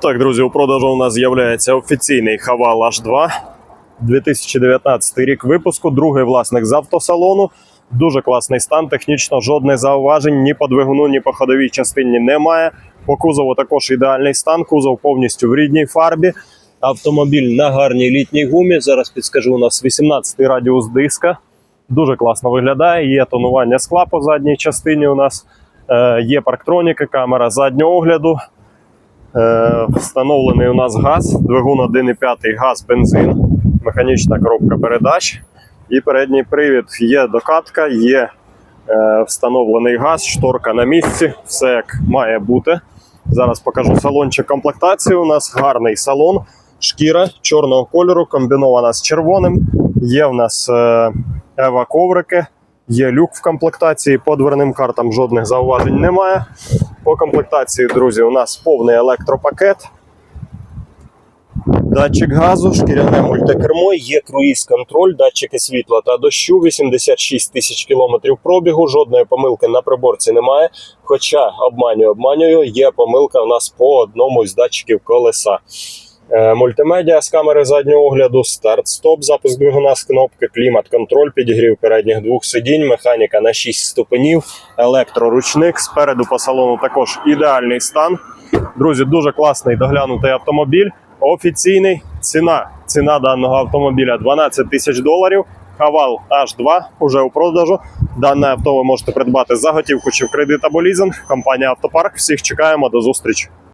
Так, друзі, у продажу у нас з'являється офіційний Хавал H2. 2019 рік випуску, другий власник з автосалону. Дуже класний стан, технічно жодних зауважень ні по двигуну, ні по ходовій частині немає. По кузову також ідеальний стан. Кузов повністю в рідній фарбі. Автомобіль на гарній літній гумі. Зараз підскажу, у нас 18 радіус диска. Дуже класно виглядає. Є тонування скла по задній частині. У нас е, є парктроніки, камера заднього огляду. Е, встановлений у нас газ, двигун 1,5 газ, бензин, механічна коробка передач і передній привід. Є докатка, є е, встановлений газ, шторка на місці, все як має бути. Зараз покажу салончик комплектації. У нас гарний салон, шкіра чорного кольору, комбінована з червоним. Є в нас е, ева коврики, є люк в комплектації. По дверним картам жодних зауважень немає. По комплектації, друзі, у нас повний електропакет. Датчик газу, шкіряне мультикермо, є круїз-контроль, датчики світла та дощу, 86 тисяч кілометрів пробігу, жодної помилки на приборці немає. Хоча обманюю, обманюю, є помилка у нас по одному із датчиків колеса. Е, Мультимедіа з камери заднього огляду, старт-стоп, запуск двигуна з кнопки, клімат-контроль, підігрів передніх двох сидінь, механіка на 6 ступенів, електроручник. Спереду по салону також ідеальний стан. Друзі, дуже класний доглянутий автомобіль. Офіційний ціна. Ціна даного автомобіля 12 тисяч доларів. Хавал H2 уже у продажу. Дане авто ви можете придбати за готівку чи в кредит або лізинг. Компанія Автопарк. Всіх чекаємо до зустрічі.